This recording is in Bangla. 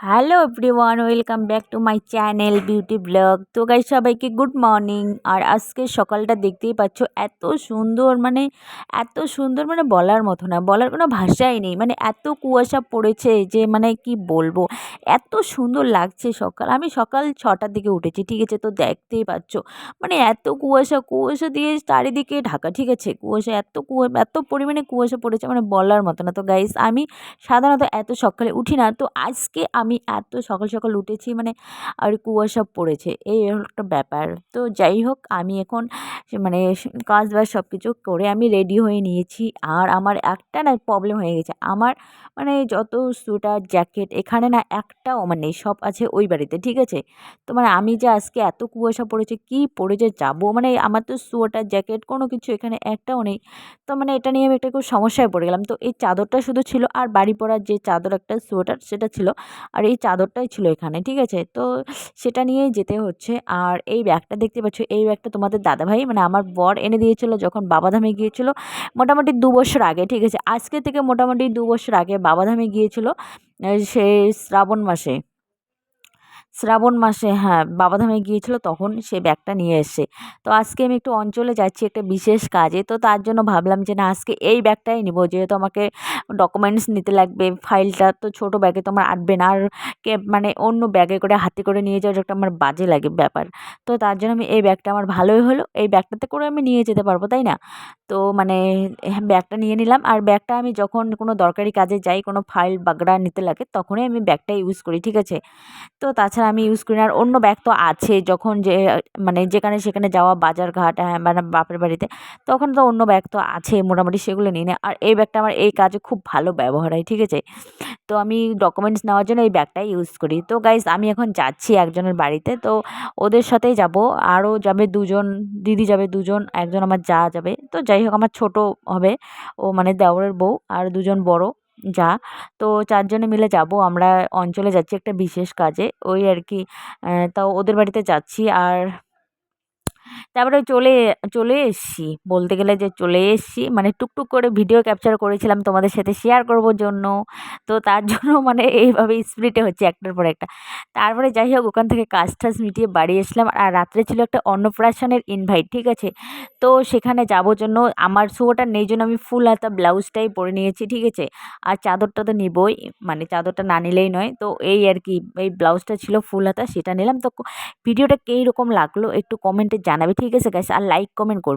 Hello everyone welcome back to my channel beauty blog তো গাই সবাইকে গুড মর্নিং আর আজকে সকালটা দেখতেই পাচ্ছ, এত সুন্দর মানে এত সুন্দর মানে বলার মতো না, বলার কোনো ভাষাই নেই। মানে এত কুয়াশা পড়েছে যে মানে কি বলব, এত সুন্দর লাগছে সকাল। আমি সকাল ছটার দিকে উঠেছি, ঠিক আছে? তো দেখতেই পাচ্ছ মানে এত কুয়াশা কুয়াশা দিয়ে চারিদিকে ঢাকা, ঠিক আছে? কুয়াশা, এত কুয়া, এত পরিমাণে কুয়াশা পড়েছে মানে বলার মতো না। তো গাইস আমি সাধারণত এত সকালে উঠি না। তো আজকে আমি এত সকাল সকাল উঠেছি মানে আর কুয়াশা পড়েছে। এই একটা ব্যাপার। তো যাই হোক, আমি এখন মানে কাজ বাজ সব কিছু করে আমি রেডি হয়ে নিয়েছি। আর আমার একটা না প্রবলেম হয়ে গেছে। আমার মানে যত সোয়েটার জ্যাকেট এখানে না একটাও আমার নেই, সব আছে ওই বাড়িতে, ঠিক আছে? তো মানে আমি যে আজকে এত কুয়াশা পড়েছে, কী পরে যে যাব? মানে আমার তো সোয়েটার জ্যাকেট কোনো কিছু এখানে একটাও নেই। তো মানে এটা নিয়ে আমি একটা খুব সমস্যায় পড়ে গেলাম। তো এই চাদরটা শুধু ছিল আর বাড়ি পরার যে চাদর একটা সোয়েটার সেটা ছিল। আর এই চাদরটাই ছিল এখানে, ঠিক আছে? তো সেটা নিয়েই যেতে হচ্ছে। আর এই ব্যাগটা দেখতে পাচ্ছ, এই ব্যাগটা তোমাদের দাদাভাই মানে আমার বর এনে দিয়েছিল যখন বাবাধামে গিয়েছিল, মোটামুটি দু বছর আগে, ঠিক আছে? আজকে থেকে মোটামুটি দু বছর আগে বাবাধামে গিয়েছিল সে শ্রাবণ মাসে। শ্রাবণ মাসে হ্যাঁ বাবাধামে গিয়েছিল তখন সে ব্যাগটা নিয়ে এসে। তো আজকে আমি একটু অঞ্চলে যাচ্ছি একটা বিশেষ কাজে তো তার জন্য ভাবলাম যে না আজকে এই ব্যাগটাই নিব। যেহেতু আমাকে ডকুমেন্টস নিতে লাগবে ফাইলটা তো ছোটো ব্যাগে তো আমার আটবে না আর কে মানে অন্য ব্যাগে করে হাতে করে নিয়ে যাওয়ার একটা আমার বাজে লাগে ব্যাপার। তো তার জন্য আমি এই ব্যাগটা আমার ভালোই হলো এই ব্যাগটাতে করে আমি নিয়ে যেতে পারব তাই না? তো মানে হ্যাঁ, ব্যাগটা নিয়ে নিলাম আর ব্যাগটা আমি যখন কোনো দরকারি কাজে যাই কোনো ফাইল বাগড়া নিতে লাগে তখনই আমি ব্যাগটা ইউজ করি ঠিক আছে? তো তাছাড়া আমি ইউজ করি না। আর অন্য ব্যাগ তো আছে যখন যে মানে যেখানে সেখানে যাওয়া, বাজার ঘাট হ্যাঁ মানে বাপের বাড়িতে, তখন তো অন্য ব্যাগ তো আছে মোটামুটি সেগুলো নিই না। আর এই ব্যাগটা আমার এই কাজে খুব ভালো ব্যবহার হয়, ঠিক আছে? তো আমি ডকুমেন্টস নেওয়ার জন্য এই ব্যাগটাই ইউজ করি। তো গাইজ আমি এখন যাচ্ছি একজনের বাড়িতে, তো ওদের সাথেই যাব। আরও যাবে দুজন, দিদি যাবে দুজন, একজন আমার যা যাবে। তো যাই হোক, আমার ছোট হবে। ও মানে দেওরের বউ, আর দুজন বড়। যা। তো চারজনে মিলে যাব, আমরা অঞ্চলে যাচ্ছি একটা বিশেষ কাজে। ওই আর কি তাও ওদের বাড়িতে যাচ্ছি। আর তারপরে চলে চলে এসেছি। বলতে গেলে যে চলে এসেছি মানে টুকটুক করে ভিডিও ক্যাপচার করেছিলাম তোমাদের সাথে শেয়ার করব জন্য। তো তার জন্য মানে এইভাবে স্প্রিটে হচ্ছে একটার পর একটা। তারপরে যাই হোক, ওখান থেকে কাজ টাজ মিটিয়ে বাড়ি এসলাম আর রাত্রে ছিল একটা অন্নপ্রাশনের ইনভাইট ঠিক আছে? তো সেখানে যাব জন্য আমার শুয়োটা নেই জন্য আমি ফুল হাতা ব্লাউজটাই পরে নিয়েছি, ঠিক আছে? আর চাদরটা তো নিবই মানে চাদরটা না নিলেই নয়। তো এই আর কি, এই ব্লাউজটা ছিল ফুল হাতা, সেটা নিলাম। তো ভিডিওটা কী রকম লাগল একটু কমেন্টে জানাবে ঠিক আছে গাইস আর লাইক কমেন্ট করবে।